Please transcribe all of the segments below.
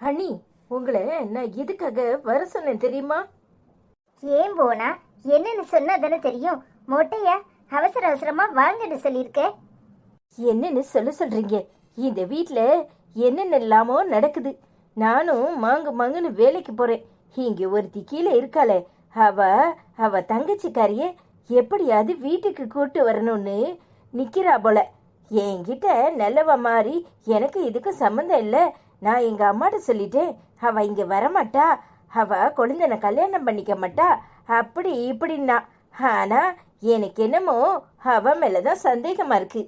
அண்ணி உங்களை நான் எதுக்காக வர சொன்னேன் தெரியுமா? ஏன் போனா? என்னன்னு சொன்னா தானே தெரியும். மொட்டையா அவசர அவசரமா வாங்கன்னு சொல்லியிருக்க. என்னன்னு சொல்ல சொல்றீங்க. இந்த வீட்ல என்னென்ன இல்லாமோ நடக்குது. நானும் மாங்கு மாங்குன்னு வேலைக்கு போறேன். இங்க ஒருத்தி கீழே இருக்காளே. அவ அவ தங்கச்சிக்காரிய எப்படியாவது வீட்டுக்கு கூட்டு வரணும்னு நிக்கிறா போல. என்கிட்ட நல்லவ மாதிரி எனக்கு இதுக்கு சம்மந்தம் இல்லை. நான் எங்க அம்மாட்ட சொல்லிட்டேன் அவ இங்க வரமாட்டா அவ கொழுந்தனை கல்யாணம் பண்ணிக்க மாட்டா அப்படி இப்படின்னா. ஆனா எனக்கு என்னமோ அவ மேலதான் சந்தேகமா இருக்கு.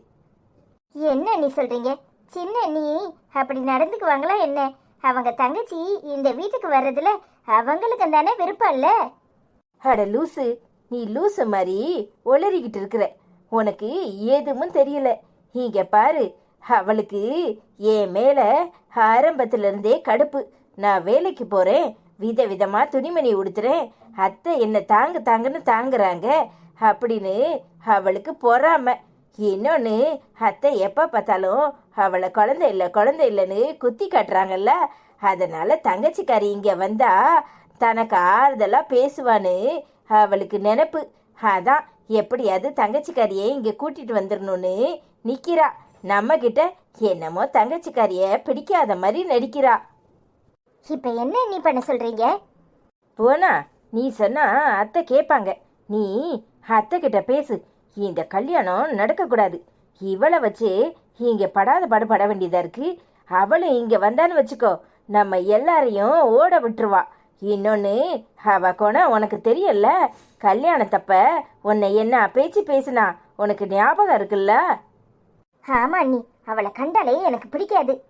என்ன நீ சொல்றீங்க? சின்ன நீ அப்படி நடந்துக்குவாங்களா என்ன? அவங்க தங்கச்சி இந்த வீட்டுக்கு வர்றதுல அவங்களுக்கு தானே விருப்பம் இல்ல? அட லூசு நீ லூசு மாதிரி ஒளறிக்கிட்டு இருக்கிற. உனக்கு ஏதுமும் தெரியல. இங்க பாரு அவளுக்கு என் மேல ஆரம்பத்திலிருந்தே கடுப்பு. நான் வேலைக்கு போறேன். விதவிதமா துணிமணி உடுத்துறேன். அத்தை என்ன தாங்க தாங்கன்னு தாங்குறாங்க. அப்படின்னு அவளுக்கு பொறாம. இன்னொன்று அத்தை எப்போ பார்த்தாலும் அவளை குழந்தை இல்லை குழந்தை இல்லைன்னு குத்தி காட்டுறாங்கல்ல. அதனால தங்கச்சிக்காரி இங்கே வந்தா தனக்கு ஆறுதலாக பேசுவான்னு அவளுக்கு நினப்பு. அதான் எப்படியாவது தங்கச்சிக்காரியை இங்கே கூட்டிகிட்டு வந்துடணும்னு நிற்கிறாள் நம்ம கிட்ட என்னமோ தங்கச்சிக்காரிய பிடிக்காத மாதிரி நடிக்கிறா. இப்ப என்ன நீ பண்ண சொல்றீங்க? போனா நீ சொன்னா அத்தை கேட்பாங்க. நீ அத்தை கிட்ட பேசு. இந்த கல்யாணம் நடக்கக்கூடாது. இவளை வச்சு இங்க படாத பாடு பட வேண்டியதா இருக்கு. அவளும் இங்க வந்தான்னு வச்சுக்கோ நம்ம எல்லாரையும் ஓட விட்டுருவா. இன்னொன்னு அவ குணம் உனக்கு தெரியல. கல்யாணத்தப்ப உன்னை என்ன பேச்சு பேசுனா உனக்கு ஞாபகம் இருக்குல்ல? ஆமா நீ அவளை கண்டாலே எனக்கு பிடிக்காது.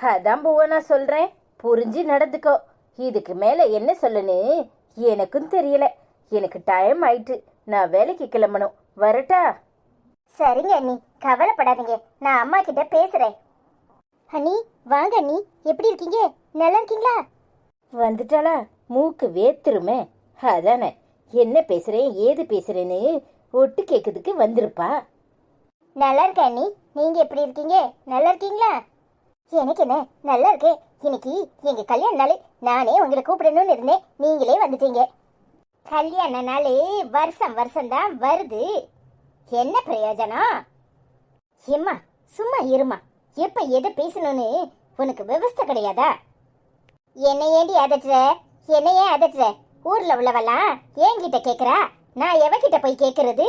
அதான் பூவனா சொல்றேன். புரிஞ்சு நடந்துக்கோ. இதுக்கு மேல என்ன சொல்லுன்னு எனக்கும் தெரியல. எனக்கு டைம் ஆயிட்டு. நான் வேலைக்கு கிளம்பணும். வரட்டா? சரிங்க அண்ணி. கவலைப்படாதீங்க. நான் அம்மா கிட்ட பேசுறேன். அண்ணி வாங்க அண்ணி. எப்படி இருக்கீங்க? நல்லா இருக்கீங்களா? வந்துட்டாளா? மூக்கு வேத்துருமே. அதானே. என்ன பேசுறேன் ஏது பேசுறேன்னு ஒட்டு கேட்கறதுக்கு வந்திருப்பா. நல்லா இருக்கேன் நீ. நீங்க எப்படி இருக்கீங்க? நல்லா இருக்கீங்களா எனக்கு என்ன? நல்லா இருக்கேன் இன்னைக்கு எங்க கல்யாண நாள். நானே உங்களை கூப்பிடணும்னு இருந்தேன். நீங்களே வந்துட்டீங்க. கல்யாண நாள் வருஷம் வருஷம் தான் வருது. என்ன பிரயோஜனம்? ஏம்மா சும்மா இருமா எப்ப எதை பேசணும்னு உனக்கு விவஸ்தை கிடையாதா? என்னை ஏண்டி அதட்டுற? என்னையே ஏன் அதட்டுற? ஊர்ல உள்ளவெல்லாம் என்கிட்ட கேக்குறா? நான் எவகிட்ட போய் கேக்குறது?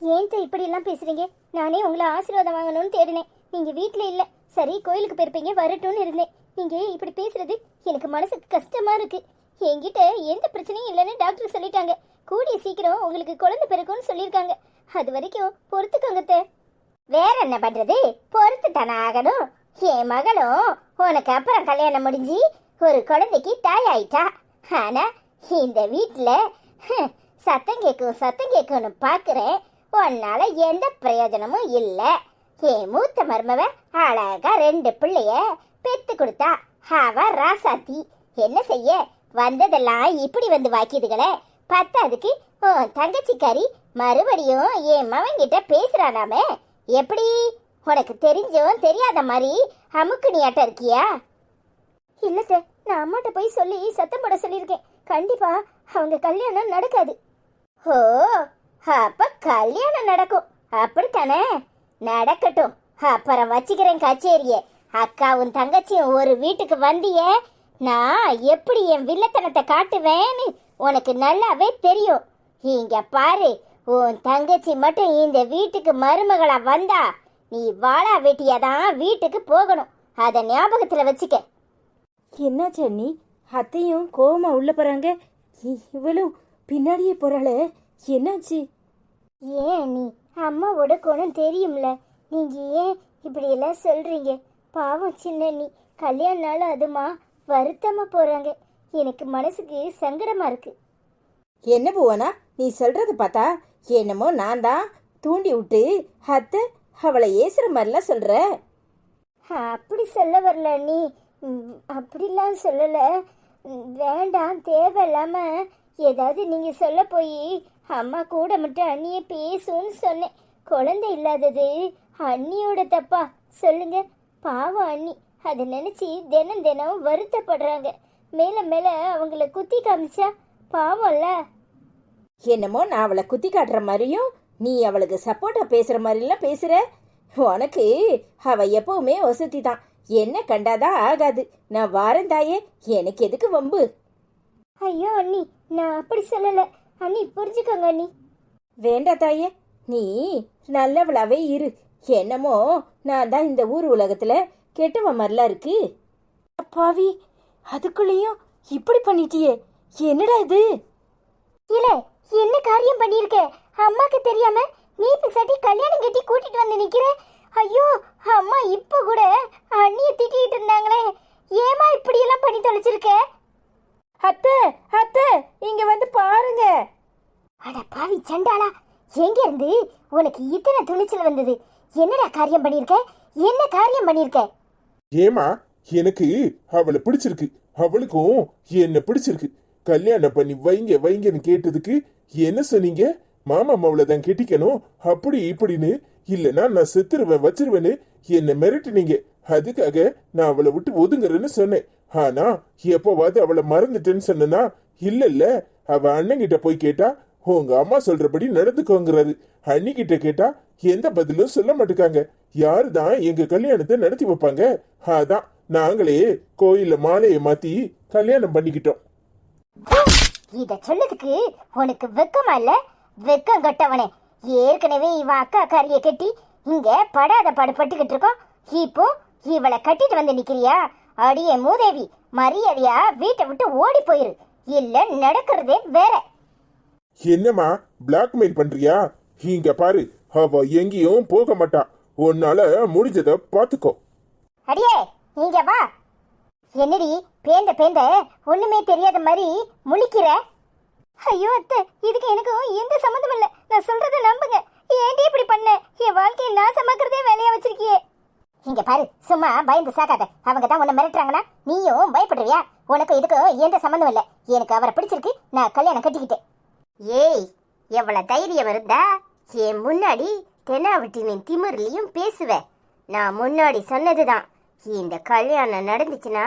ஏன் இப்படி எல்லாம் பேசுறீங்க? நானே உங்களை ஆசீர்வாதம் வாங்கணும்னு தேடினேன். நீங்க வீட்ல இல்ல. சரி கோயிலுக்கு போயிருப்பீங்க வரட்டும்னு இருந்தேன். நீங்க இப்படி பேசுறது எனக்கு மனசுக்கு கஷ்டமா இருக்கு. என்கிட்ட எந்த பிரச்சனையும் இல்லைன்னு டாக்டர் சொல்லிட்டாங்க. கூடிய சீக்கிரம் உங்களுக்கு குழந்தை பிறக்கும்னு சொல்லியிருக்காங்க. அது வரைக்கும் பொறுத்துக்கோங்க வேற என்ன பண்றது? பொறுத்து தானே ஆகணும். என் மகளும் உனக்கு அப்புறம் கல்யாணம் முடிஞ்சு ஒரு குழந்தைக்கு தாய் ஆயிட்டா ஆனா இந்த வீட்டுல சத்தம் கேட்கும் சத்தம் கேட்கும்னு பாக்குறேன். உன்னால எந்த பிரயோஜனமும் இல்ல. என் மூத்த மருமவ அழகா ரெண்டு பிள்ளைய பெத்து கொடுத்தா அவ ராசாத்தி. என்ன செய்ய? வந்ததெல்லாம் இப்படி வந்து வாக்கியதுகளே. பத்தாதுக்கு உன் தங்கச்சிக்காரி மறுபடியும் என் மவன் கிட்ட பேசுறானாமே. எப்படி? உனக்கு தெரிஞ்சும் தெரியாத மாதிரி அமுக்கு நீயாட்ட இருக்கியா? இல்லத்த நான் அம்மாட்ட போய் சொல்லி சத்தம் போட சொல்லியிருக்கேன். கண்டிப்பா அவங்க கல்யாணம் நடக்காது. ஓ அப்ப கல்யாணம் நடக்கும். அப்படித்தானே? நடக்கட்டும். அப்புறம் வச்சுக்கிறேன் கச்சேரிய. அக்காவும் தங்கச்சியும் ஒரு வீட்டுக்கு வந்தியே நான் எப்படி என் வில்லத்தனத்தை காட்டுவேன்னு உனக்கு நல்லாவே தெரியும். இங்க பாரு உன் தங்கச்சி மட்டும் இந்த வீட்டுக்கு மருமகளா வந்தா நீ வாழா வெட்டியாதான் வீட்டுக்கு போகணும். அத ஞாபகத்துல வச்சுக்க. என்ன சென்னி? அத்தையும் கோவமா உள்ள போறாங்க. இவளும் பின்னாடியே போறாளே. என்னாச்சு? ஏன் நீ? அம்மாவோட குணம் தெரியும்ல. நீங்க ஏன் இப்படி எல்லாம் சொல்றீங்க? பாவம் சின்ன நீ. கல்யாண நாள் அதுமா வருத்தமா போறாங்க. எனக்கு மனசுக்கு சங்கடமா இருக்கு. என்ன பூவனா? நீ சொல்றது பார்த்தா என்னமோ நான் தான் தூண்டி விட்டு அத்தை அவளை ஏசுற மாதிரிலாம் சொல்ற. அப்படி சொல்ல வரல நீ. ம், அப்படிலாம் சொல்லல. ம், வேண்டாம் தேவையில்லாம ஏதாவது நீங்க சொல்ல போய் அம்மா கூட மட்டும் அண்ணிய பேசுன்னு சொன்னேன். குழந்தை இல்லாதது அண்ணியோட தப்பா? சொல்லுங்க. பாவம் அண்ணி. அதை நினைச்சு தினம் தினம் வருத்தப்படுறாங்க. மேல மேல அவங்கள குத்தி காமிச்சா பாவம்ல? என்னமோ நான் அவளை குத்தி காட்டுற மாதிரியும் நீ அவளுக்கு சப்போர்ட்டா பேசுற மாதிரிலாம் பேசுற? உனக்கு அவ எப்பவுமே வசதி தான். என்ன கண்டாதான் ஆகாது. நான் வாரேன் தாயே. எனக்கு எதுக்கு வம்பு? ஐயோ அண்ணி நான் அப்படி சொல்லல. அண்ணி புரிஞ்சுக்கோங்க அண்ணி. வேண்டா தாயே நீ நல்லவளாவே இரு. என்னமோ நான் தான் இந்த ஊர் உலகத்துல கெட்டவ மாதிரிலாம் இருக்கு. அப்பாவி அதுக்குள்ளேயும் இப்படி பண்ணிட்டியே. என்னடா இது? இல்ல என்ன காரியம் பண்ணிருக்க அம்மாக்கு தெரியாம நீ பிசாட்டி கல்யாணம் கட்டி கூட்டிட்டு வந்து நிக்கிற? ஐயோ அம்மா இப்ப கூட அண்ணிய திட்டிட்டு இருந்தாங்களே. ஏமா இப்படி எல்லாம் பண்ணி தொலைச்சிருக்க? அத்தை அத்தை இங்க வந்து பாருங்க. அட பாவி சண்டாளா எங்க இருந்து? உனக்கு இத்தனை துணிச்சல் வந்தது. என்னடா காரியம் பண்ணிருக்க? என்ன காரியம் பண்ணிருக்க? ஏமா எனக்கு அவளை பிடிச்சிருக்கு. அவளுக்கும் என்ன பிடிச்சிருக்கு. கல்யாணம் பண்ணி வைங்க வைங்கன்னு கேட்டதுக்கு என்ன சொன்னீங்க? மாமா மாவளை தான் கெட்டிக்கணும் அப்படி இப்படின்னு. இல்லைன்னா நான் செத்துருவேன் வச்சிருவேன்னு என்ன மிரட்டுனீங்க. அதுக்காக நான் அவளை விட்டு ஒதுங்குறேன்னு சொன்னேன். ஆனா எப்போவாது அவளை மறந்துட்டேன்னு சொன்னனா இல்ல இல்ல அவ அண்ணங்கிட்ட போய் கேட்டா உங்க அம்மா சொல்றபடி நடந்துக்கோங்கிறாரு அண்ணிக்கிட்ட கேட்டா எந்த பதிலும் சொல்ல மாட்டேங்காங்க யாரு தான் எங்க கல்யாணத்தை நடத்தி வைப்பாங்க? அதான் நாங்களே கோயில்ல மாலையை மாத்தி கல்யாணம் பண்ணிக்கிட்டோம். இத சொல்லதுக்கு உனக்கு வெக்கமா இல்ல? வெக்கம் கட்டவனே. ஏற்கனவே இவ அக்கா காரிய கட்டி இங்க படாத பாடுபட்டுக்கிட்டு இருக்கோம். இப்போ இவளை கட்டிட்டு வந்து நிக்கிறியா? அடியே மூதேவி மரியாதையா வீட்டை விட்டு ஓடி போயிரு. இல்ல நடக்கிறதே வேற. என்னம்மா பிளாக்மெயில் பண்றியா? இங்க பாரு அவ எங்கேயும் போக மாட்டா. உன்னால முடிஞ்சத பாத்துக்கோ. அடியே நீங்க வா. என்னடி பேந்த பேந்த ஒண்ணுமே தெரியாத மாதிரி முழிக்கிற? ஐயோ அத்தை இதுக்கு எனக்கும் எந்த சம்மந்தம் இல்ல. நான் சொல்றத நம்புங்க. ஏன்டி இப்படி பண்ண? என் வாழ்க்கையை நான் சமாக்கிறதே வேலையா வச்சிருக்கியே. இங்க பாரு சும்மா பயந்து சாக்காத அவங்க தான் உன்னை மிரட்டுறாங்கன்னா நீயும் பயப்படுறியா? உனக்கு இதுக்கு எந்த சம்மந்தம் இல்ல. எனக்கு அவரை பிடிச்சிருக்கு நான் கல்யாணம் கட்டிக்கிட்டேன். ஏய் எவ்வளவு தைரியம் இருந்தா என் முன்னாடி தெனாவட்டினின் திமிர்லையும் பேசுவேன் நான் முன்னாடி சொன்னதுதான். இந்த கல்யாணம் நடந்துச்சுன்னா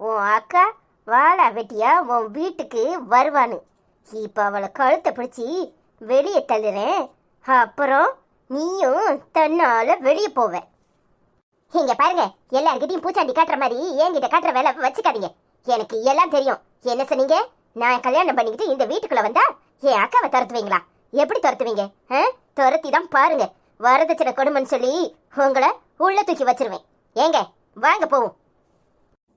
உன் அக்கா வாழா வெட்டியா உன் வீட்டுக்கு வருவான்னு. இப்ப அவளை கழுத்தை பிடிச்சி வெளியே தள்ளுறேன். அப்புறம் நீயும் தன்னால வெளியே போவேன் இங்க பாருங்க எல்லார்கிட்டயும் பூச்சாண்டி காட்டுற மாதிரி என்கிட்ட காட்டுற வேலை வச்சுக்காதீங்க. எனக்கு எல்லாம் தெரியும். என்ன சொன்னீங்க? நான் கல்யாணம் பண்ணிக்கிட்டு இந்த வீட்டுக்குள்ள வந்தா என் அக்காவை துரத்துவீங்களா? எப்படி துரத்துவீங்க? ஆ? துரத்தி தான் பாருங்க. வரதட்சணை கொடுமைன்னு சொல்லி உங்களை உள்ள தூக்கி வச்சிருவேன். ஏங்க வாங்க போவோம்.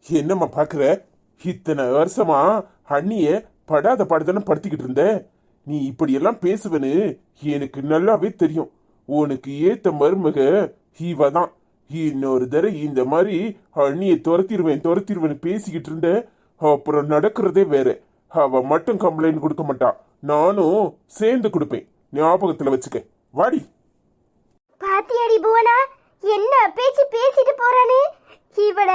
என்னம்மா பாக்குற? இத்தனை வருஷமா அண்ணிய படாத பாடுதானே படுத்திக்கிட்டு இருந்த. நீ இப்படியெல்லாம் பேசுவனு எனக்கு நல்லாவே தெரியும். உனக்கு ஏத்த மருமக இவ தான் இன்னொரு தடவை இந்த மாதிரி அண்ணியை துரத்திடுவேன் துரத்திடுவேன்னு பேசிக்கிட்டு இருந்த அப்புறம் நடக்கிறதே வேற. அவ மட்டும் கம்ப்ளைண்ட் கொடுக்க மாட்டா. நானும் சேர்ந்து கொடுப்பேன். ஞாபகத்துல வச்சுக்க. வாடி. பாத்தியாடி புவனா என்ன பேச்சு பேசிட்டு போறானே? இவள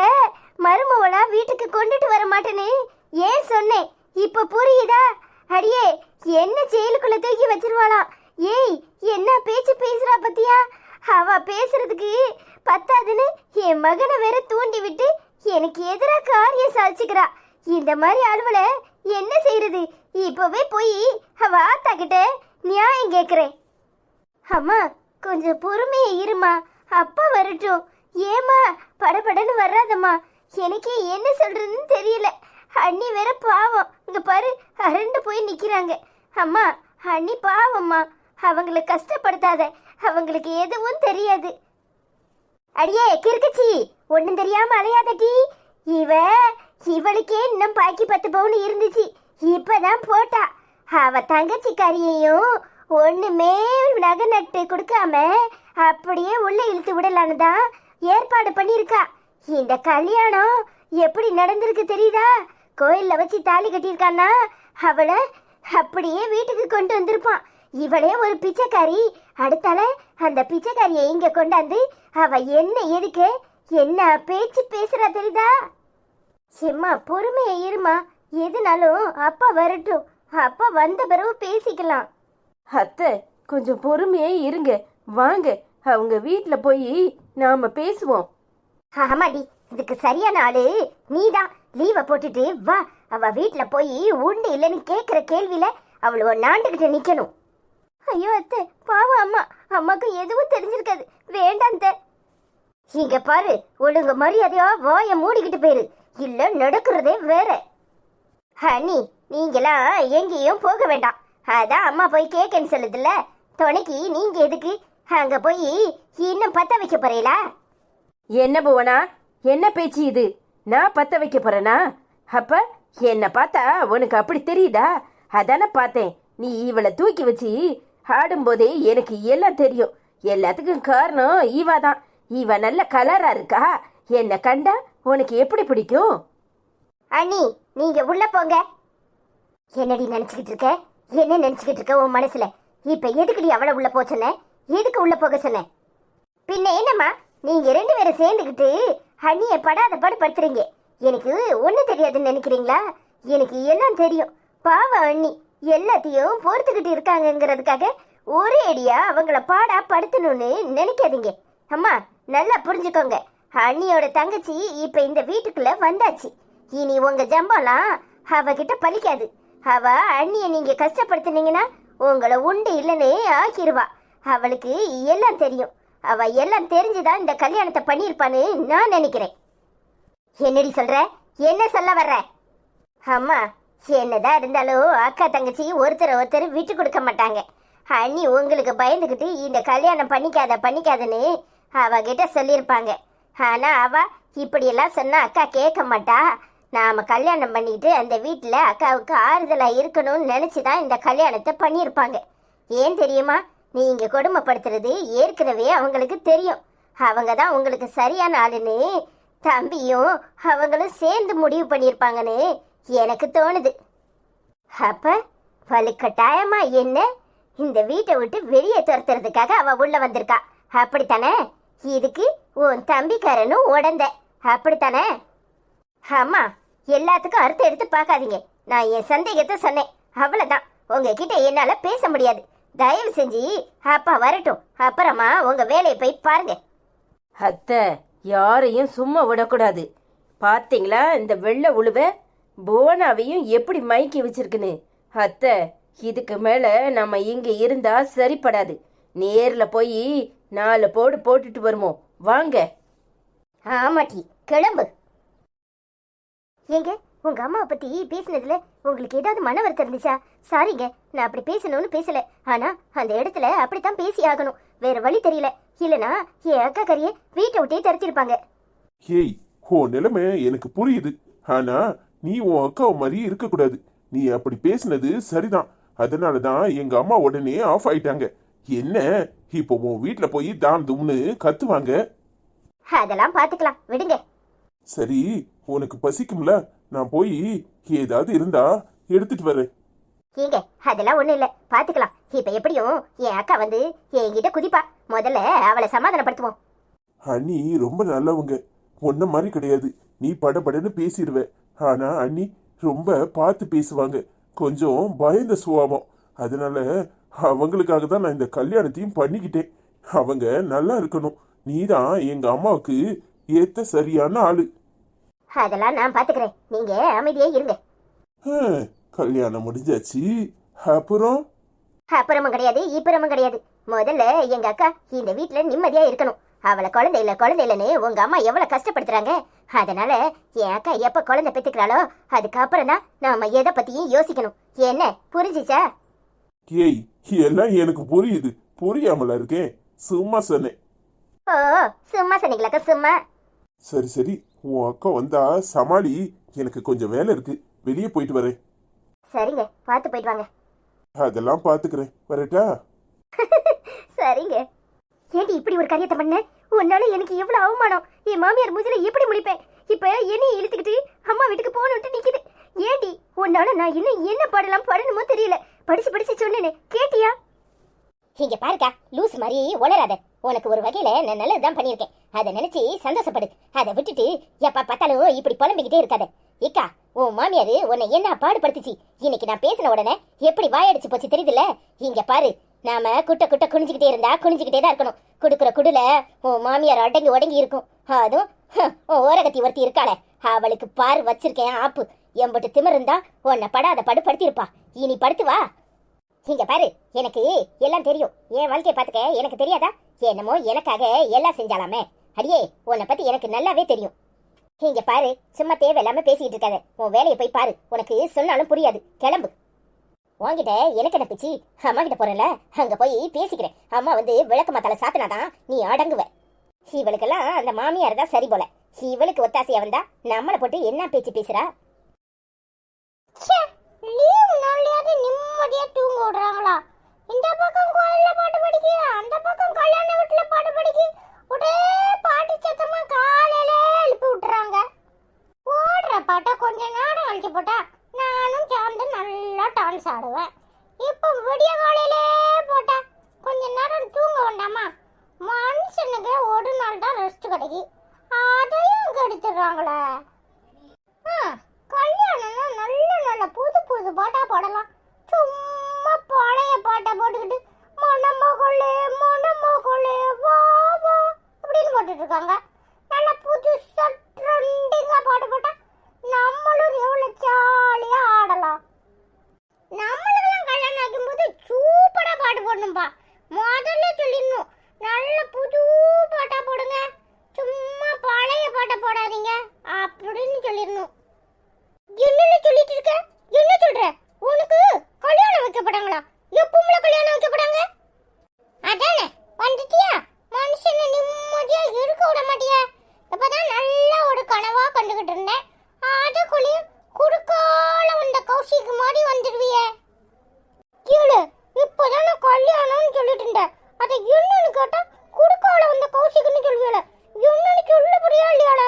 மருமவளா வீட்டுக்கு கொண்டுட்டு வர மாட்டேனே. ஏன் சொன்னேன் இப்ப புரியுதா? அடியே என்ன ஜெயிலுக்குள்ள தூக்கி வச்சிருவாளாம்? ஏய் என்ன பேச்சு பேசுறா பத்தியா? அவ பேசுறதுக்கு பத்தாதுன்னு என் மகனை வேற தூண்டி விட்டு எனக்கு எதிராக காரியம் சாதிச்சுக்கிறா. இந்த மாதிரி அலுவல என்ன செய்யறது இப்பவே போய் அவ ஆத்தா கிட்ட நியாயம் கேக்குறேன். அம்மா கொஞ்சம் பொறுமையா இருமா. அப்பா வரட்டும். ஏமா படபடன்னு வராதம்மா எனக்கு என்ன சொல்றதுன்னு தெரியல. அண்ணி வேற பாவம். இங்க பாரு அரண்டு போய் நிக்கிறாங்க. அம்மா அண்ணி பாவம்மா. அவங்கள கஷ்டப்படுத்தாத. அவங்களுக்கு எதுவும் தெரியாது. அடியே கிறுக்குச்சி. ஒண்ணும் தெரியாம அலையாதடி இவ இவளுக்கே இன்னும் பாக்கி பத்து பவுன் இருந்துச்சு. இப்பதான் போட்டா. அவ தங்கச்சிக்காரியையும் ஒண்ணுமே நகை நட்டு கொடுக்காம அப்படியே உள்ள இழுத்து விடலான்னு தான் ஏற்பாடு பண்ணியிருக்கா. இந்த கல்யாணம் எப்படி நடந்திருக்கு தெரியுதா? கோயில்ல வச்சு தாலி கட்டியிருக்கான்னா அவளை அப்படியே வீட்டுக்கு கொண்டு வந்திருப்பான். இவளே ஒரு பிச்சைக்காரி. அடுத்தால அந்த பிச்சைக்காரியை இங்க கொண்டாந்து அவ என்ன எதுக்கு என்ன பேச்சு பேசுறா தெரியுதா? எம்மா பொறுமையே இருமா எதுனாலும் அப்பா வரட்டும். அப்பா வந்த பிறகு பேசிக்கலாம். அத்தை கொஞ்சம் பொறுமையே இருங்க. வாங்க. அவங்க வீட்டில் போய் நாம பேசுவோம். ஆமாடி. இதுக்கு சரியான ஆளு நீதான். லீவை போட்டுட்டு வா. அவ வீட்ல போய் உண்டு இல்லைன்னு கேக்குற கேள்வியில அவள நாண்டுகிட்ட நிக்கணும். ஐயோ அத்தை பாவம் அம்மா. அம்மாக்கு எதுவும் தெரிஞ்சிருக்காது. வேண்டாம் அத்தை. இங்க பாரு ஒழுங்கு மரியாதையா வாய மூடிக்கிட்டு போயிரு. இல்ல நடக்கிறதே வேற. ஹனி நீங்களாம் எங்கேயும் போக வேண்டாம். அதான் அம்மா போய் கேட்கன்னு சொல்லுதுல்ல. துணைக்கு நீங்க எதுக்கு? அங்க போய் இன்னும் பத்த வைக்க போறீங்களா? என்ன புவனா? என்ன பேச்சு இது? நான் பத்த வைக்க போறேனா? அப்ப என்ன பார்த்தா உனக்கு அப்படி தெரியுதா? அதானே பார்த்தேன். நீ இவளை தூக்கி வச்சு ஆடும்போதே எனக்கு எல்லாம் தெரியும். எல்லாத்துக்கும் காரணம் ஈவா தான் ஈவா நல்ல கலரா இருக்கா? என்ன கண்டா? உனக்கு எப்படி பிடிக்கும்? அண்ணி நீங்க உள்ள போங்க. என்னடி நினைச்சுக்கிட்டு இருக்க? என்ன நினைச்சுக்கிட்டு இருக்க உன் மனசுல? இப்ப எதுக்குடி அவளை உள்ள போக சொன்னேன் எதுக்கு உள்ள போக சொன்ன? பின்ன என்னம்மா நீங்க ரெண்டு பேரும் சேர்ந்துக்கிட்டு அண்ணிய படாத பாடு படுத்துறீங்க. எனக்கு ஒண்ணு தெரியாதுன்னு நினைக்கிறீங்களா? எனக்கு எல்லாம் தெரியும். பாவம் அண்ணி. எல்லாத்தையும் பொறுத்துக்கிட்டு இருக்காங்கங்கிறதுக்காக ஒரே அடியா அவங்கள பாடா படுத்தணும்னு நினைக்காதீங்க. அம்மா நல்லா புரிஞ்சுக்கோங்க. அண்ணியோட தங்கச்சி இப்ப இந்த வீட்டுக்குள்ள வந்தாச்சு. இனி உங்க ஜம்பம்லாம் அவகிட்ட பலிக்காது அவ அண்ணிய நீங்க கஷ்டப்படுத்தினீங்கன்னா உங்களை உண்டு இல்லைன்னு ஆக்கிருவா. அவளுக்கு எல்லாம் தெரியும். அவ எல்லாம் தெரிஞ்சுதான் இந்த கல்யாணத்தை பண்ணியிருப்பான்னு நான் நினைக்கிறேன். என்னடி சொல்ற? என்ன சொல்ல வர்ற? அம்மா என்னதான் இருந்தாலும் அக்கா தங்கச்சி ஒருத்தர் ஒருத்தர் விட்டு கொடுக்க மாட்டாங்க. அண்ணி உங்களுக்கு பயந்துக்கிட்டு இந்த கல்யாணம் பண்ணிக்காத பண்ணிக்காதன்னு அவகிட்ட சொல்லியிருப்பாங்க. ஆனா அவ இப்படியெல்லாம் சொன்னா அக்கா கேட்க மாட்டா. நாம கல்யாணம் பண்ணிட்டு அந்த வீட்டில் அக்காவுக்கு ஆறுதலா இருக்கணும்னு நினைச்சுதான் இந்த கல்யாணத்தை பண்ணியிருப்பாங்க. ஏன் தெரியுமா? நீங்க கொடுமைப்படுத்துறது ஏற்கனவே அவங்களுக்கு தெரியும். அவங்க தான் உங்களுக்கு சரியான ஆளுன்னு தம்பியும் அவங்களும் சேர்ந்து முடிவு பண்ணியிருப்பாங்கன்னு எனக்கு தோணுது. அப்ப வலுக்கட்டாயமா என்ன இந்த வீட்டை விட்டு வெளியே துரத்துறதுக்காக அவ உள்ள வந்திருக்கா. அப்படித்தானே? இதுக்கு உன் தம்பிக்காரனும் உடந்த. அப்படித்தானே? ஆமா எல்லாத்துக்கும் அர்த்தம் எடுத்து பார்க்காதீங்க. நான் என் சந்தேகத்தை சொன்னேன். அவ்வளவுதான். உங்ககிட்ட என்னால பேச முடியாது. தயவு செஞ்சு அப்பா வரட்டும். அப்புறமா உங்க வேலையை போய் பாருங்க. அத்தை யாரையும் சும்மா விடக்கூடாது. பாத்தீங்களா? இந்த வெள்ளை உழுவை புவனாவையும் எப்படி மயக்கி வச்சிருக்குன்னு? அத்தை இதுக்கு மேல நம்ம இங்க இருந்தா சரிப்படாது. நேர்ல போய் நாலு போடு போட்டுட்டு வருவோம் வாங்க. ஆமாட்டி கிளம்பு. ஏங்க உங்க அம்மாவை பத்தி பேசினதுல உங்களுக்கு ஏதாவது மன வருத்தம் இருந்துச்சா? சாரிங்க நான் அப்படி பேசணும்னு பேசல. ஆனா அந்த இடத்துல அப்படித்தான் பேசி ஆகணும். வேற வழி தெரியல. இல்லனா என் அக்கா கறிய வீட்டை விட்டே தரத்திருப்பாங்க ஏய் உன் நிலைமை எனக்கு புரியுது. ஆனா நீ உன் அக்காவை மாதிரி இருக்கக்கூடாது. நீ அப்படி பேசினது சரிதான். அதனால தான் எங்க அம்மா உடனே ஆஃப் ஆயிட்டாங்க. என்ன? இப்போ உன் வீட்ல போய் தாம் தும்னு கத்துவாங்க? அதெல்லாம் பாத்துக்கலாம். விடுங்க. சரி உனக்கு பசிக்கும்ல? நான் போய் ஏதாவது இருந்தா எடுத்துட்டு வரேன். ஏங்க அதெல்லாம் ஒண்ணும் இல்ல. பாத்துக்கலாம். இப்ப எப்படியும் என் அக்கா வந்து என்கிட்ட குதிப்பா. முதல்ல அவளை சமாதானப்படுத்துவோம். அண்ணி ரொம்ப நல்லவங்க. உன்ன மாதிரி கிடையாது. நீ படபடன்னு பேசிடுவ. ஆனா அண்ணி ரொம்ப பார்த்து பேசுவாங்க. கொஞ்சம் பயந்த சுபாவம். அதனால அவங்களுக்காக தான் நான் இந்த கல்யாணத்தையும் பண்ணிக்கிட்டேன். அவங்க நல்லா இருக்கணும். நீதான் எங்க அம்மாவுக்கு ஏத்த சரியான ஆளு. அதெல்லாம் நான் பாத்துக்கிறேன். நீங்க அமைதியே இருங்க. கல்யாணம் முடிஞ்சாச்சு. அப்புறம்? அப்புறமும் கிடையாது இப்புறமும் கிடையாது. முதல்ல எங்க அக்கா இந்த வீட்ல நிம்மதியா இருக்கணும். அவளை குழந்தை இல்ல குழந்தை இல்லைன்னு உங்க அம்மா எவ்வளவு கஷ்டப்படுத்துறாங்க? அதனால என் அக்கா எப்ப குழந்தை பெத்துக்கிறாளோ அதுக்கப்புறம் தான் நாம எதை பத்தியும் யோசிக்கணும். என்ன? புரிஞ்சுச்சா? ஏய் எல்லாம் எனக்கு புரியுது. புரியாமல இருக்கேன் சும்மா சொன்னேன். ஓ சும்மா சொன்னீங்களாக்கா சும்மா? சரி சரி. உன் அக்கா வந்தா சமாளி எனக்கு கொஞ்சம் வேலை இருக்கு. வெளியே போயிட்டு வரேன். சரிங்க பார்த்து போயிட்டு வாங்க. அதெல்லாம் பாத்துக்கிறேன் வரட்டா? சரிங்க. ஏண்டி இப்படி ஒரு காரியத்தை பண்ண? உன்னால எனக்கு எவ்வளவு அவமானம்? என் மாமியார் மூஞ்சில எப்படி முடிப்பேன் இப்ப என்னைய இழுத்துக்கிட்டு அம்மா வீட்டுக்கு போகணும்ட்டு நிக்குது. ஏண்டி உன்னால நான் இன்னும் என்ன பாடலாம் பாடணுமோ தெரியல. படிச்சு படிச்சு சொன்னேனே கேட்டியா? இங்க பாருக்கா லூஸ் மாதிரியே உளராத உனக்கு ஒரு வகையில நான் நல்லதுதான் பண்ணியிருக்கேன். அதை நினைச்சு சந்தோஷப்படு. அதை விட்டுட்டு எப்ப பார்த்தாலும் இப்படி புலம்பிக்கிட்டே இருக்காத. இக்கா உன் மாமியாரு உன்னை என்ன பாடுபடுத்துச்சு? இன்னைக்கு நான் பேசின உடனே எப்படி வாயடிச்சு போச்சு தெரியுதுல்ல? இங்க பாரு நாம குட்ட குட்ட குனிஞ்சுக்கிட்டே இருந்தா குனிஞ்சுக்கிட்டே தான் இருக்கணும். குடுக்குற குடுல உன் மாமியார் அடங்கி உடங்கி இருக்கும். அதுவும் உன் ஓரகத்தி ஒருத்தி இருக்காளே. அவளுக்கு பாரு வச்சிருக்கேன் ஆப்பு. எம்பட்டு திமிருந்தா உன்னை படாத படுப்படுத்திருப்பா இனி படுத்து வா. இங்க பாரு எனக்கு எல்லாம் தெரியும். என் வாழ்க்கைய பாத்துக்க எனக்கு தெரியாதா? என்னமோ எனக்காக எல்லாம் செஞ்சாலாமே. அடியே உன்னை பத்தி எனக்கு நல்லாவே தெரியும். இங்க பாரு சும்மா தேவையில்லாம பேசிட்டு இருக்காத. உன் வேலையை போய் பாரு. உனக்கு சொன்னாலும் புரியாது. கிளம்பு. உன்கிட்ட எனக்கு என்ன பிச்சு? அம்மா கிட்ட போறேன்ல அங்க போய் பேசிக்கிறேன். அம்மா வந்து விளக்கு மாத்தால சாத்தினாதான் நீ அடங்குவ. இவளுக்கெல்லாம் அந்த மாமியார் தான் சரி போல. இவளுக்கு ஒத்தாசையா வந்தா நம்மளை போட்டு என்ன பேச்சு பேசுறா? லீவ் நாளையாவது நிம்மதியா தூங்க விடுறாங்களா? இந்த பக்கம் கோயில்ல பாட்டு படிக்க அந்த பக்கம் கல்யாண வீட்டுல பாட்டு படிக்க ஒரே பாட்டு சத்தமா காலையில எழுப்பி விட்டுறாங்க. ஓடுற பாட்டை கொஞ்ச நேரம் கழிச்சு போட்டா நான் டான்ஸ் ஆடுவேன் இப்போ விடிய காலையிலே போட்டா. கொஞ்ச நேரம் தூங்க வேண்டாமா? மனுஷனுக்கு ஒரு நாள் தான் ரெஸ்ட் கிடைக்கி. அதையும் கெடுத்துடுறாங்களே. ஆ, கல்யாணம்னா நல்ல நல்ல புது புது பாட்டா போடலாம். சும்மா பழைய பாட்டை போட்டுக்கிட்டு மணமகளே மணமகளே வா வா அப்படின்னு போட்டுட்டு இருக்காங்க நல்ல புது ட்ரெண்டிங்காக பாட்டு போட்டால் நம்மளும் எவ்வளோ ஜாலியாக ஆடலாம். நம்மளுக்கெல்லாம் கல்யாணம் ஆகும்போது சூப்பரா பாட்டு போடணும்பா. முதல்ல சொல்லிடணும். நல்ல புது பாட்டா போடுங்க. சும்மா பழைய பாட்டை போடாதீங்க. அப்படின்னு சொல்லிடணும். என்னன்னு சொல்லிட்டு இருக்க? என்ன சொல்ற? உனக்கு கல்யாணம் வைக்க எப்பவுமே கல்யாணம் வைக்கப்படாங்க அதானே வந்துட்டியா மனுஷனை நிம்மதியா இருக்க விட மாட்டியா இப்பதான் நல்ல ஒரு கனவா கண்டுகிட்டு இருந்தேன் அதுக்குள்ளேயும் குறுக்கால வந்த கௌஷிக்கு மாதிரி வந்துடுவியே கேளு இப்பதான் நான் கல்யாணம்னு சொல்லிட்டு இருந்தேன் அதை என்னன்னு கேட்டா குறுக்கால வந்த கௌஷிக்குன்னு சொல்லுவீல என்னன்னு சொல்ல புரியா இல்லையால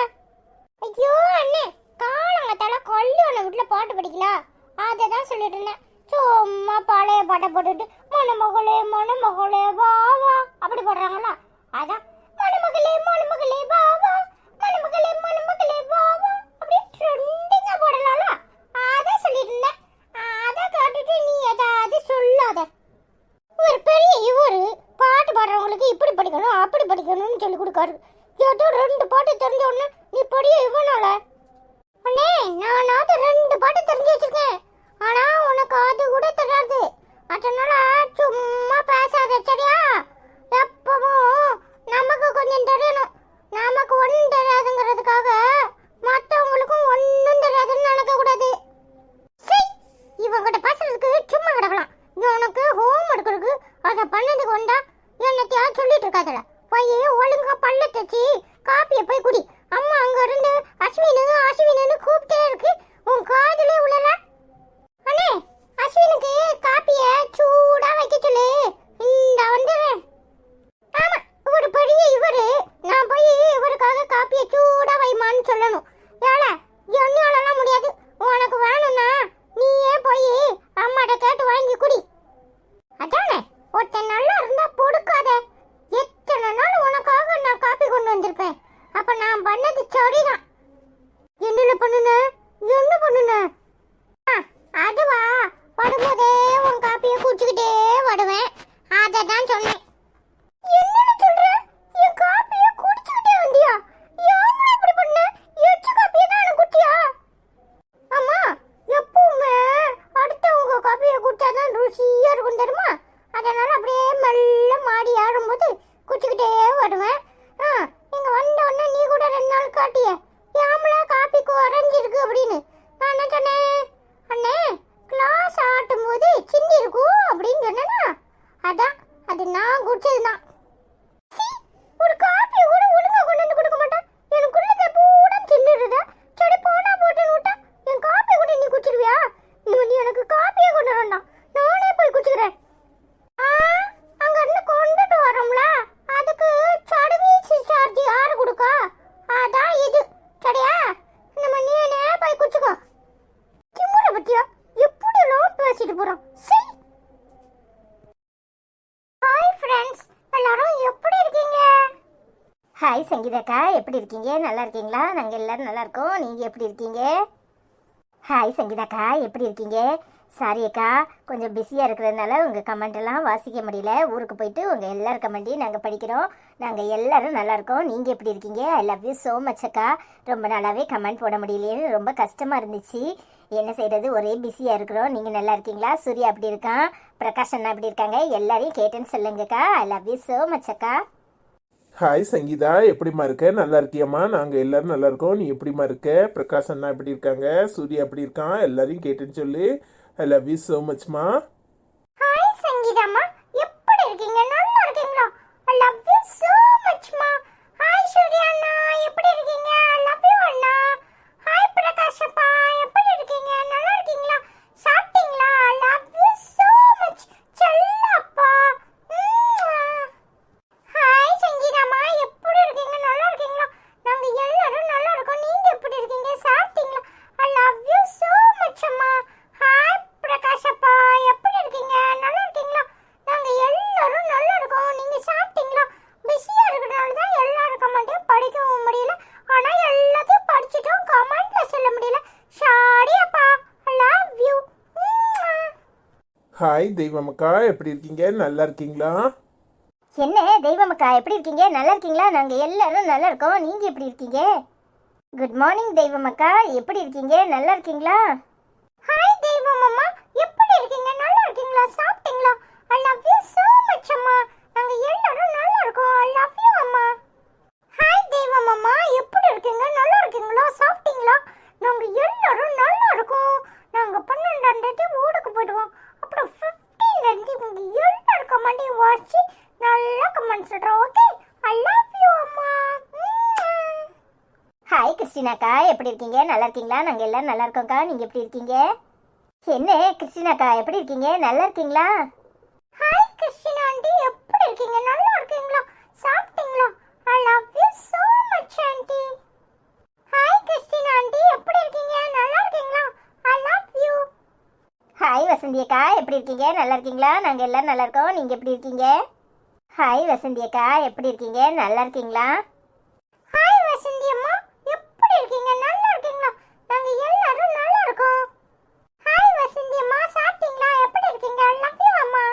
ஐயோ அண்ணே காலங்கத்தால கல்யாண வீட்டுல பாட்டு படிக்கலாம் அதை தான் சொல்லிட்டு இருந்தேன் சும்மா பழைய பாட்டை போட்டுட்டு மணமகளே மணமகளே வா வா அப்படி போடுறாங்களா அதான் மணமகளே மணமகளே வா வா மணமகளே மணமகளே வா வா அப்படி ட்ரெண்டிங்கா போடலாம்ல அதை சொல்லிட்டு இருந்தேன் அதை கேட்டுட்டு நீ ஏதாவது சொல்லாத ஒரு பெரிய இவரு பாட்டு பாடுறவங்களுக்கு இப்படி படிக்கணும் அப்படி படிக்கணும்னு சொல்லி கொடுக்காரு ஏதோ ரெண்டு பாட்டு தெரிஞ்ச உடனே நீ படிய இவனால அண்ணே நானாவது ரெண்டு பாட்டு தெரிஞ்சு வச்சிருக்கேன். ஆனா உனக்கு அது கூட தெரியாது. அதனால சும்மா பேசாத சரியா? எப்பவும் நமக்கு கொஞ்சம் தெரியணும். நமக்கு ஒன்றும் தெரியாதுங்கிறதுக்காக மற்றவங்களுக்கும் ஒன்றும் தெரியாதுன்னு நினைக்க கூடாது. இவங்கிட்ட பேசுறதுக்கு சும்மா கிடக்கலாம். உனக்கு ஹோம் ஒர்க் இருக்கு. அதை பண்ணதுக்கு வந்தா என்னத்தையா சொல்லிட்டு இருக்காதல போய் ஒழுங்கா பல்ல தச்சு காப்பியை போய் குடி. அம்மா அங்க இருந்து அஸ்வினு அஸ்வினு கூப்பிட்டே இருக்கு. உன் காதுலே உள்ள அண்ணே அஸ்வினுக்கு காப்பிய சூடா வைக்க சொல்லு. இந்த வந்துடுறேன். ஆமா இவரு பெரிய இவரு. நான் போய் இவருக்காக காப்பிய சூடா வைமான்னு சொல்லணும் ஏல என்னாலலாம் முடியாது உனக்கு வேணும்னா நீயே போய் அம்மாட்ட கேட்டு வாங்கி குடி அதானே ஒருத்தன் நல்லா இருந்தா பொறுக்காத எத்தனை நாள் உனக்காக நான் காப்பி கொண்டு வந்திருப்பேன் அப்ப நான் பண்ணது சரிதான் என்னல பண்ணுன என்ன பண்ணுன ஆ, அதுவா வரும்போதே உன் காப்பியை குடிச்சுக்கிட்டே வருவேன் அதை தான் சொன்னேன் என்னன்னு சொல்ற என் காப்பியை குடிச்சுக்கிட்டே வந்தியா ஏன் இப்படி பண்ண எச்சு காப்பியை தான் குட்டியா அம்மா எப்பவுமே அடுத்தவங்க காப்பியை குடிச்சாதான் ருசியா இருக்கும் தெரியுமா அதனால அப்படியே மெல்ல மாடி ஆடும்போது குச்சிக்கிட்டே வருவேன் ஆ இங்க வந்த உடனே நீ கூட ரெண்டு நாள் காட்டிய ஏமல காப்பி குறைஞ்சிருக்கு அப்படின்னு நான் என்ன சொன்னேன் அண்ணே கிளாஸ் ஆட்டும் போது சிந்தி இருக்கும் அப்படின்னு சொன்னேனா அதான் அது நான் குடிச்சதுதான் சீ, ஒரு காப்பி கூட ஒழுங்கா கொண்டு வந்து கொடுக்க மாட்டேன் எனக்குள்ள பூரா தின்னுடுதா சரி போனா போட்டுன்னு விட்டா என் காப்பி கூட நீ குடிச்சிருவியா நீ நீ எனக்கு காப்பியே கொண்டு வரணும் நானே போய் குடிச்சுக்கிறேன் ஆ, அங்க இருந்து கொண்டுட்டு வரோம்ல அதுக்கு சர்வீஸ் சார்ஜ் யாரு கொடுக்கா அதான் இது சரியா நம்ம நீனே போய் குடிச்சுக்கோ திமுற பத்தியா எப்படி எல்லாம் பேசிட்டு போறோம் சீ ஹாய் ஃப்ரெண்ட்ஸ் எல்லாரும் எப்படி இருக்கீங்க சங்கீதாக்கா எப்படி இருக்கீங்க? நல்லா இருக்கீங்களா? நாங்கள் எல்லாரும் நல்லா இருக்கோம். நீங்கள் எப்படி இருக்கீங்க? ஹாய் சங்கீதாக்கா. எப்படி இருக்கீங்க? சாரி அக்கா கொஞ்சம் பிஸியாக இருக்கிறதுனால உங்கள் கமெண்ட்டெல்லாம் வாசிக்க முடியல. ஊருக்கு போயிட்டு உங்கள் எல்லார் கமெண்ட்டையும் நாங்கள் படிக்கிறோம். நாங்கள் எல்லாரும் நல்லாயிருக்கோம் நீங்கள் எப்படி இருக்கீங்க? I love you so much அக்கா. ரொம்ப நாளாகவே கமெண்ட் போட முடியலையேன்னு ரொம்ப கஷ்டமாக இருந்துச்சு. என்ன செய்கிறது ஒரே பிஸியாக இருக்கிறோம். நீங்கள் நல்லா இருக்கீங்களா? சூர்யா அப்படி இருக்கான்? பிரகாஷ் அண்ணா அப்படி இருக்காங்க? எல்லாரையும் கேட்டேன்னு சொல்லுங்கக்கா. I love you so much அக்கா. ஹாய் சங்கீதா. எப்படிம்மா இருக்க? நல்லா இருக்கியம்மா. நாங்கள் எல்லோரும் நல்லா இருக்கோம். நீ எப்படிம்மா இருக்க? பிரகாஷ் அண்ணா எப்படி இருக்காங்க? சூர்யா எப்படி இருக்கான்? எல்லாரையும் கேட்டுன்னு சொல்லு. ஐ லவ் யூ ஸோ மச்மா ஹாய் சங்கீதாம்மா. எப்படி இருக்கீங்க? நல்லா இருக்கீங்களா? ஐ லவ் யூ ஸோ மச்மா ஹாய் சூர்யா அண்ணா. எப்படி இருக்கீங்க? ஐ லவ் யூ அண்ணா. ஹாய் பிரகாஷ் அப்பா. எப்படி இருக்கீங்க நல்லா இருக்கீங்களா சாப்பிட்டீங்களா I love you so much Chellappa hi சங்கீதாம்மா எப்படி இருக்கீங்க நல்லா இருக்கீங்களா நாங்க எல்லாரும் நல்லா இருக்கோம் நீங்க எப்படி இருக்கீங்க சாப்பிட்டீங்களா I love you so much அம்மா ஹாய் பிரகாஷ் அப்பா எப்படி இருக்கீங்க நல்லா இருக்கீங்களா நாங்க எல்லாரும் நல்லா இருக்கோம் நீங்க சாப்பிட்டீங்களா பிஸியா இருக்கறனால தான் எல்லாரும் கமெண்ட்டையும் படிக்கவும் முடியல ஆனா எல்லாத்தையும் படிச்சிட்டோம் கமெண்ட்ல சொல்ல முடியல ஷாடி அப்பா ஐ லவ் யூ ஹாய் தெய்வமக்கா எப்படி இருக்கீங்க? நல்லா இருக்கீங்களா? என்ன தெய்வமக்கா எப்படி இருக்கீங்க? நல்லா இருக்கீங்களா? நாங்க எல்லாரும் நல்லா இருக்கோம். நீங்க எப்படி இருக்கீங்க? குட் மார்னிங் தெய்வமக்கா. எப்படி இருக்கீங்க? நல்லா இருக்கீங்களா? கிறிஸ்டினாக்கா எப்படி இருக்கீங்க? நல்லா இருக்கீங்களா? நாங்கள் எல்லாரும் நல்லா இருக்கோம்க்கா. நீங்கள் எப்படி இருக்கீங்க? என்ன கிறிஸ்டினாக்கா எப்படி இருக்கீங்க? நல்லா இருக்கீங்களா? Hi Christina aunty. எப்படி இருக்கீங்க? நல்லா இருக்கீங்களா? சாப்பிட்டீங்களா? I love you so much aunty. Hi Christina aunty. எப்படி இருக்கீங்க? நல்லா இருக்கீங்களா? I love you hi Vasanthi அக்கா. எப்படி இருக்கீங்க? நல்லா இருக்கீங்களா? நாங்கள் எல்லாரும் நல்லா இருக்கோம். நீங்கள் எப்படி இருக்கீங்க? ஹாய் வசந்தி அக்கா. எப்படி இருக்கீங்க? நல்லா இருக்கீங்களா ஹாய் வசந்தி அம்மா எப்படி இருக்கீங்க நல்லா இருக்கீங்களா நாங்க எல்லாரும் நல்லா இருக்கோம் ஹாய் வசந்தி அம்மா சாப்பிட்டீங்களா எப்படி இருக்கீங்க லவ் யூ அம்மா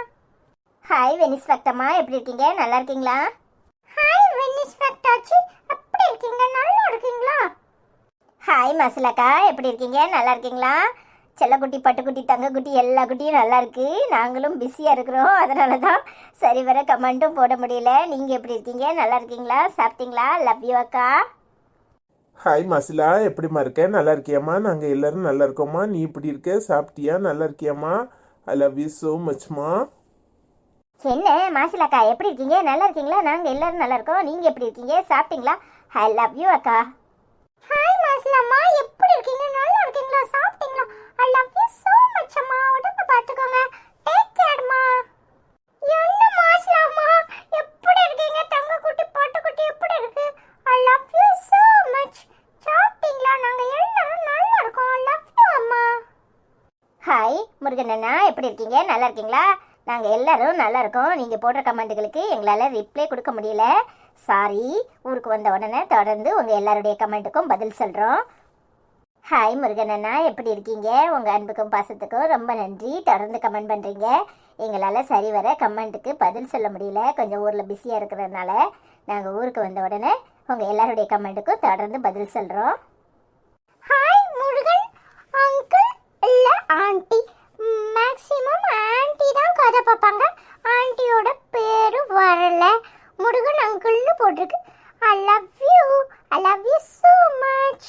ஹாய் வெனிஸ் ஃபேக்டம்மா எப்படி இருக்கீங்க? நல்லா இருக்கீங்களா? ஹாய் வெனிஸ் ஃபேக்டாச்சி எப்படி இருக்கீங்க? நல்லா இருக்கீங்களா? ஹாய் மசுலக்கா. எப்படி இருக்கீங்க? நல்லா இருக்கீங்களா? செல்லக்குட்டி பட்டுக்குட்டி தங்கக்குட்டி எல்லா குட்டியும் நல்லா இருக்கு. நாங்களும் பிஸியாக இருக்கிறோம். அதனால தான் சரி வர கமெண்ட்டும் போட முடியல. நீங்கள் எப்படி இருக்கீங்க? நல்லா இருக்கீங்களா? சாப்பிட்டீங்களா? லவ் யூ அக்கா. ஹாய் மசிலா. எப்படிம்மா இருக்க? நல்லா இருக்கியாம்மா? நாங்கள் எல்லாரும் நல்லா இருக்கோம்மா. நீ இப்படி இருக்க? சாப்பிட்டியா? நல்லா இருக்கியாம்மா? ஐ லவ் யூ ஸோ மச்மா என்ன மாசிலாக்கா எப்படி இருக்கீங்க? நல்லா இருக்கீங்களா? நாங்கள் எல்லாரும் நல்லா இருக்கோம். நீங்கள் எப்படி இருக்கீங்க? சாப்பிட்டீங்களா? ஐ லவ் யூ அக்கா. ஹாய் மாசிலாம்மா. எப்படி இருக்கீங்க? நல்லா இருக்கீங்களா? சாப்பிட்டீங்களா? I love you so much அம்மா. உடம்ப பார்த்துக்கோங்க. டேக் கேர்மா என்ன மாசிலாம்மா? எப்படி இருக்கீங்க? தங்க குட்டி பாட்டு குட்டி எப்படி இருக்கு? I love you so much சாப்பிட்டீங்களா? நாங்கள் எல்லாரும் நல்லா இருக்கோம். ஐ லவ் யூ அம்மா. ஹாய் முருகன் அண்ணா. எப்படி இருக்கீங்க? நல்லா இருக்கீங்களா? நாங்கள் எல்லாரும் நல்லா இருக்கோம் நீங்கள் போடுற கமெண்ட்டுகளுக்கு எங்களால் ரிப்ளை கொடுக்க முடியல. சாரி ஊருக்கு வந்த உடனே தொடர்ந்து உங்கள் எல்லாருடைய கமெண்ட்டுக்கும் பதில் சொல்கிறோம் ஹாய் முருகன் அண்ணா. எப்படி இருக்கீங்க? உங்கள் அன்புக்கும் பாசத்துக்கும் ரொம்ப நன்றி. தொடர்ந்து கமெண்ட் பண்ணுறீங்க எங்களால் சரி வர கமெண்ட்டுக்கு பதில் சொல்ல முடியல. கொஞ்சம் ஊரில் பிஸியாக இருக்கிறதுனால நாங்கள் ஊருக்கு வந்த உடனே உங்கள் எல்லாருடைய கமெண்ட்டுக்கும் தொடர்ந்து பதில் சொல்கிறோம் ஹாய் முருகன். அங்கிள் இல்லை ஆண்டி மேக்ஸிமம் கதை பார்ப்பாங்க. ஆண்டியோட பேரு வரல. முருகன் அங்கிள்னு போட்டிருக்கு. I love you I love you so much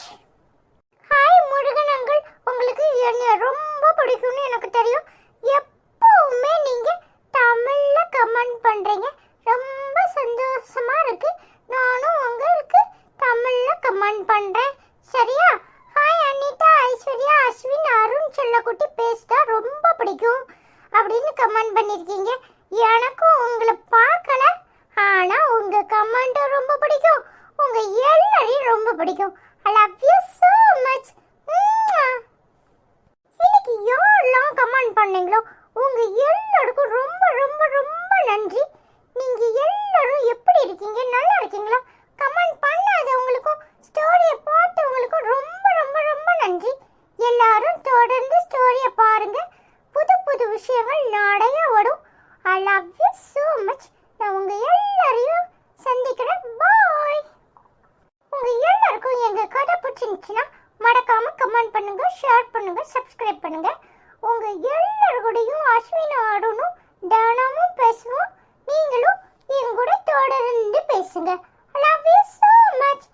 hi Murugan uncle. உங்களுக்கு என்னை ரொம்ப பிடிக்கும்னு எனக்கு தெரியும். எப்பவுமே நீங்க தமிழ்ல கமெண்ட் பண்றீங்க. ரொம்ப சந்தோஷமா இருக்கு. நானும் உங்களுக்கு தமிழ்ல கமெண்ட் பண்றேன். சரியா? ஹாய் அனிதா ஐஸ்வர்யா அஸ்வின் அருண் செல்லக்குட்டி பேசுதா ரொம்ப பிடிக்கும். அப்படின்னு கமெண்ட் பண்ணியிருக்கீங்க எனக்கும் உங்களை பார்க்கல. ஆனால் உங்கள் கமெண்ட்டை ரொம்ப பிடிக்கும். உங்கள் எல்லாரையும் ரொம்ப பிடிக்கும். I love you so much இன்னைக்கு யாரெல்லாம் கமெண்ட் பண்ணீங்களோ உங்கள் எல்லாருக்கும் ரொம்ப ரொம்ப ரொம்ப நன்றி. நீங்கள் எல்லாரும் எப்படி இருக்கீங்க? நல்லா இருக்கீங்களா? கமெண்ட் பண்ணாதவங்களுக்கும் ஸ்டோரியை பார்த்தவங்களுக்கும் ரொம்ப ரொம்ப ரொம்ப நன்றி. எல்லாரும் தொடர்ந்து ஸ்டோரியை பாருங்கள் புது புது விஷயங்கள் நிறைய வரும் I love you so much நான் உங்கள் எல்லாரையும் சந்திக்கிறேன். பாய் உங்க எல்லாருக்கும் எங்க கதை பிடிச்சிருந்துச்சுன்னா மறக்காம கமெண்ட் பண்ணுங்க ஷேர் பண்ணுங்க சப்ஸ்கிரைப் பண்ணுங்க. உங்க எல்லாருக்கூடையும் அஸ்வின் ஆடணும் தானமும் பேசுவோம். நீங்களும் எங்கூட தொடர்ந்து பேசுங்க. Love you so much